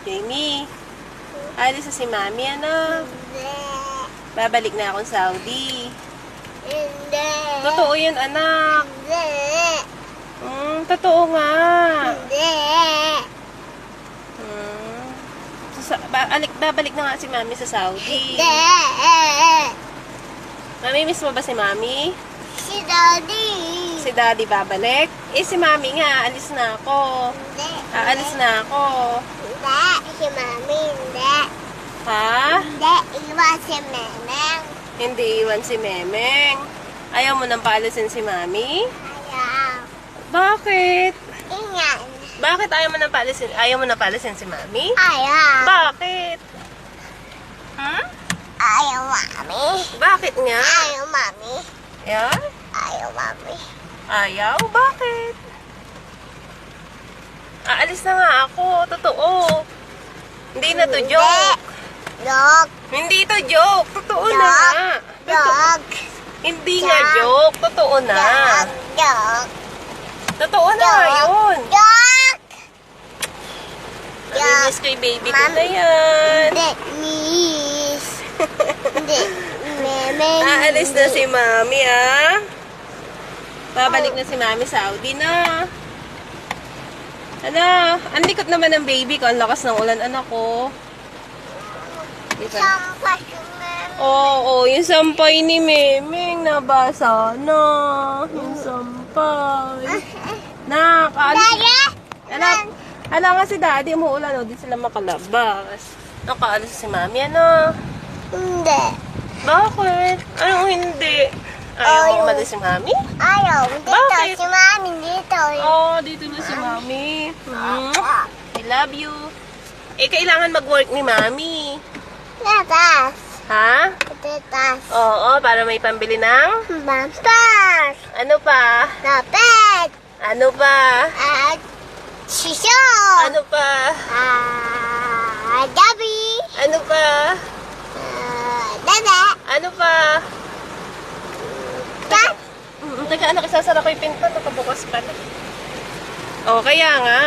Jamie, alis na si Mami, ano? Hindi. Babalik na akong Saudi. Hindi. Totoo yun, anak. Hindi. Hmm, totoo nga. Hindi. Hmm. Sa, ba, alik, babalik na nga si Mami sa Saudi. Hindi. Mami, miss mo ba si Mami? Si Daddy. Si Daddy babalik? Eh, si Mami nga, alis na ako. Hindi. Aalis na ako. Hindi. Si Mami. Hindi. Ha? Hindi. Iwan si Meneng. Hindi iwan si Memeng. Ayaw mo nang paalisin si Mami? Ayaw. Bakit? Ingan. Bakit ayaw mo nang paalisin? Ayaw mo nang paalisin si Mami? Ayaw. Bakit? Hmm? Ayaw, Mami. Bakit nga? Ayaw, Mami. Yan? Ayaw, Mami. Ayaw? Bakit? Aalis na nga ako. Totoo. Hindi na to joke. Dog. Hindi to joke. Totoo na nga. Totoo. Dog. Hindi nga joke. Totoo na. Dog. Dog. Totoo na Dog. yun. Dog. Namimiss ko yung baby ko na yan. Hindi. Miss. Hindi. Meme. Aalis na si Mami, ah. Babalik na si Mami Saudi na. Ano? Ang likot naman ng baby ko. Ang lakas ng ulan, anak ko. Diba? Oo, oh, yung sampay ni Memeng nabasa na. Yung sampay. Nak, alis. Daya. Anak, anak nga si daddy umuulan, o, di sila makalabas. Nakaalis si mami, ano? Hindi. Bakit? Anong hindi? Ayaw mo umalis si mami? Ayaw. Dito. Bakit? Si Mami dito. Oh, dito na si mami. Hmm. I love you. Eh, kailangan mag-work ni mami. Natas. Ha? Tetas. Oo, para may pambili ng... Bampas. Ano pa? Napet. Ano pa? At sisyo. Ano pa? Ah, Gabi. Ano pa? Ah, Dada. Ano pa? Teka, anak, isasara ko yung pinto. Nakabukas pala. Oh, kaya nga.